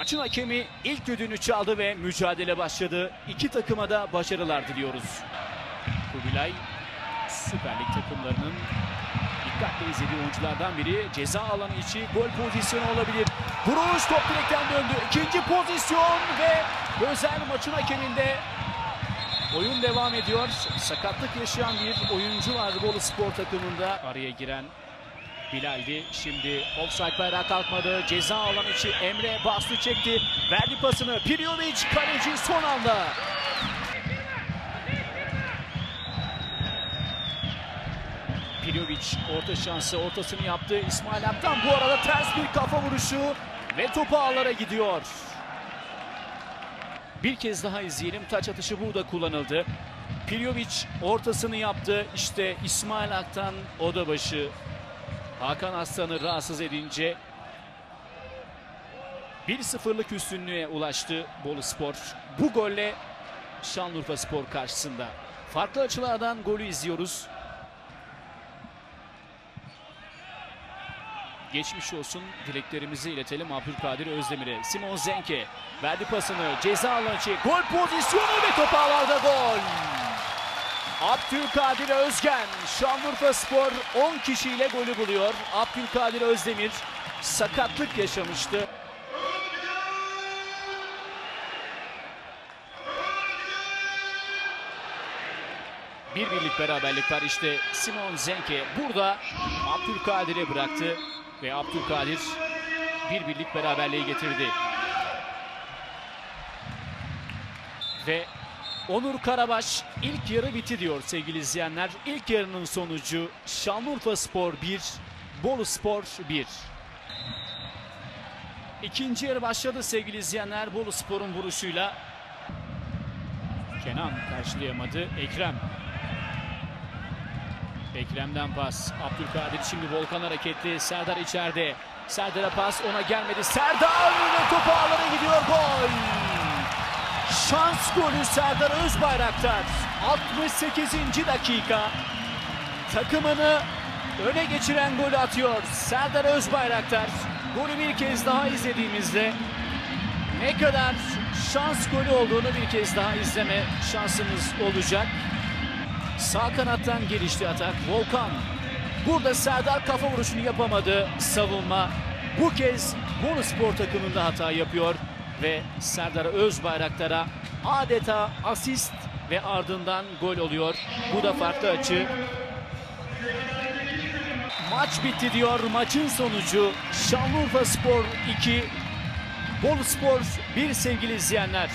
Maçın hakemi ilk düdüğünü çaldı ve mücadele başladı. İki takıma da başarılar diliyoruz. Kubilay Süper Lig takımlarının dikkatle izlediği oyunculardan biri. Ceza alanı içi gol pozisyonu olabilir. Vuruş top direkten döndü. İkinci pozisyon ve Özel maçın hakeminde oyun devam ediyor. Sakatlık yaşayan bir oyuncu var Bolu Spor takımında. Araya giren Bilal'di. Şimdi offside bayrağı kalkmadı. Ceza alanı içi Emre bastı çekti. Verdi pasını. Pirjovic kaleci son anda. Pirjovic orta şansı ortasını yaptı. İsmail Aktan bu arada ters bir kafa vuruşu ve topu ağlara gidiyor. Bir kez daha izleyelim. Taç atışı burada kullanıldı. Pirjovic ortasını yaptı. İşte İsmail Aktan oda başı Hakan Aslan'ı rahatsız edince 1-0'lık üstünlüğe ulaştı Bolu Spor. Bu golle Şanlıurfa Spor karşısında. Farklı açılardan golü izliyoruz. Geçmiş olsun dileklerimizi iletelim Abdülkadir Özdemir'e. Simon Zenke verdi pasını ceza alanı. Gol pozisyonu ve top ağlarda gol. Abdülkadir Özgen Şanlıurfa Spor 10 kişiyle golü buluyor. Abdülkadir Özdemir sakatlık yaşamıştı. Bir birlik beraberlik var işte Simon Zenke burada Abdülkadir'e bıraktı ve Abdülkadir bir birlik beraberliği getirdi. Ve Onur Karabaş ilk yarı bitti diyor sevgili izleyenler. İlk yarının sonucu Şanlıurfa Spor 1, Bolu Spor 1. İkinci yarı başladı sevgili izleyenler. Bolu Spor'un vuruşuyla Kenan karşılayamadı. Ekrem. Ekrem'den pas. Abdülkadir şimdi Volkan hareketli. Serdar içeride. Serdar'a pas ona gelmedi. Serdar ve topu ağlara gidiyor. Gol. Şans golü Serdar Özbayraktar. 68. dakika. Takımını öne geçiren golü atıyor. Serdar Özbayraktar. Golü bir kez daha izlediğimizde ne kadar şans golü olduğunu bir kez daha izleme şansımız olacak. Sağ kanattan gelişti atak. Volkan. Burada Serdar kafa vuruşunu yapamadı. Savunma bu kez Bolu Spor takımında hata yapıyor ve Serdar Özbayraktar'a adeta asist ve ardından gol oluyor. Bu da farklı açı. Maç bitti diyor. Maçın sonucu Şanlıurfa Spor 2, Bolu Spor 1 sevgili izleyenler.